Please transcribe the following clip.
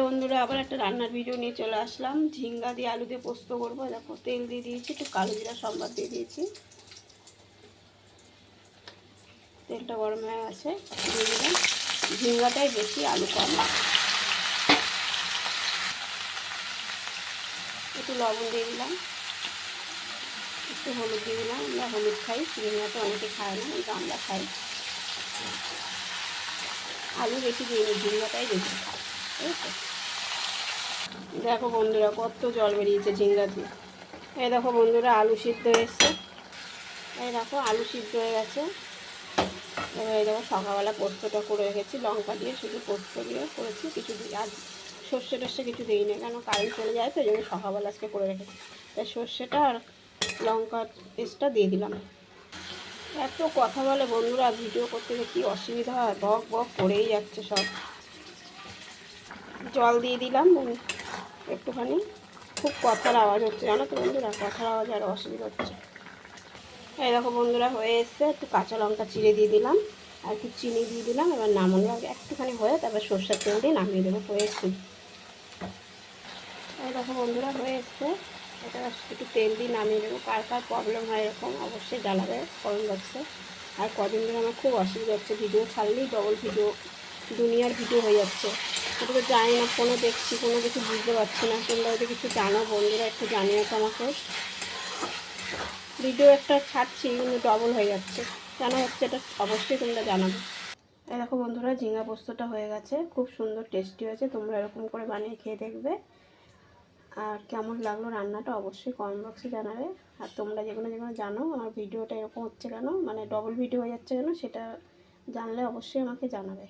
Hello বন্ধুরা, আবার একটা রান্নার ভিডিও নিয়ে চলে আসলাম। ঝিঙ্গা দিয়ে আলু দিয়ে পোস্ত করব। দেখো, তেল দিয়ে দিয়েছি, একটু কালো জিরা সম্বাদ দিয়ে দিয়েছি। তেলটা গরম হয়ে দিয়ে দিলাম। ঝিঙ্গাটাই বেশি, আলু কম। একটু লবণ দিয়ে দিলাম। একটু হলুদ দিয়ে দিলাম। আমরা হলুদ খাই ঝিঙ্গাটা অনেকে খায় না কিন্তু আমরা খাই। আলু বেশি দিই, ঝিঙ্গাটাই বেশি খাই, এই তো। দেখো বন্ধুরা, কত জল বেরিয়েছে ঝিঙ্গা দিয়ে। এই দেখো বন্ধুরা, আলু সিদ্ধ এসছে। এই দেখো, আলু সিদ্ধ হয়ে গেছে। এবার এই দেখো, সকালবেলা পোস্তটা করে রেখেছি। লঙ্কা দিয়ে শুধু পোস্ত দিয়ে করেছি, কিছু দিই আর সর্ষে টর্ষে কিছু দিই না কেন কারেন্ট চলে যায় তো, এই জন্য সকালবেলা আজকে করে রেখেছি। তাই সর্ষেটা আর লঙ্কার পেস্টটা দিয়ে দিলাম। এত কথা বলে বন্ধুরা, ভিডিও করতে গিয়ে কী অসুবিধা হয় বক বক করেই যাচ্ছে সব। জল দিয়ে দিলাম। একটুখানি। খুব কথার আওয়াজ হচ্ছে, জানো তো বন্ধুরা? কথার আওয়াজ আর অসুবিধা হচ্ছে। এই দেখো বন্ধুরা, হয়ে এসছে। একটু কাঁচা লঙ্কা চিড়ে দিয়ে দিলাম, আর একটু চিনি দিয়ে দিলাম। এবার নামানোর আগে একটুখানি হয়ে, তারপর সর্ষের তেল দিয়ে নামিয়ে দেবো, হয়ে এসছি। এই দেখো বন্ধুরা, হয়ে এসছে। এটা একটু তেল দিয়ে নামিয়ে দেবো। কার কার প্রবলেম হয় এরকম, অবশ্যই জানাবে কমেন্ট বক্সে আর কদিন ধরে আমার খুব অসুবিধা হচ্ছে, ভিডিও ছাড়লেই ডবল ভিডিও, দুনিয়ার ভিডিও হয়ে যাচ্ছে। তো জানি না ফোনে দেখছি, কোনো কিছু বুঝতে পারছি না। তোমরা যদি কিছু জানো, বন্ধুরা, একটু জানিয়ে তো আমাকে। ভিডিও একটা ছাড়ছি, কিন্তু ডবল হয়ে যাচ্ছে। কেন হচ্ছে এটা অবশ্যই তোমরা জানাবে। দেখো বন্ধুরা, ঝিঙা পোস্তটা হয়ে গেছে। খুব সুন্দর টেস্টি হয়েছে। তোমরা এরকম করে বানিয়ে খেয়ে দেখবে। আর কেমন লাগল রান্নাটা অবশ্যই কমেন্ট বক্সে জানাবে। আর তোমরা যেগুলো যেগুলো জানো আমার ভিডিওটা এরকম হচ্ছে কেন মানে ডবল ভিডিও হয়ে যাচ্ছে কেন, সেটা জানলে অবশ্যই আমাকে জানাবে।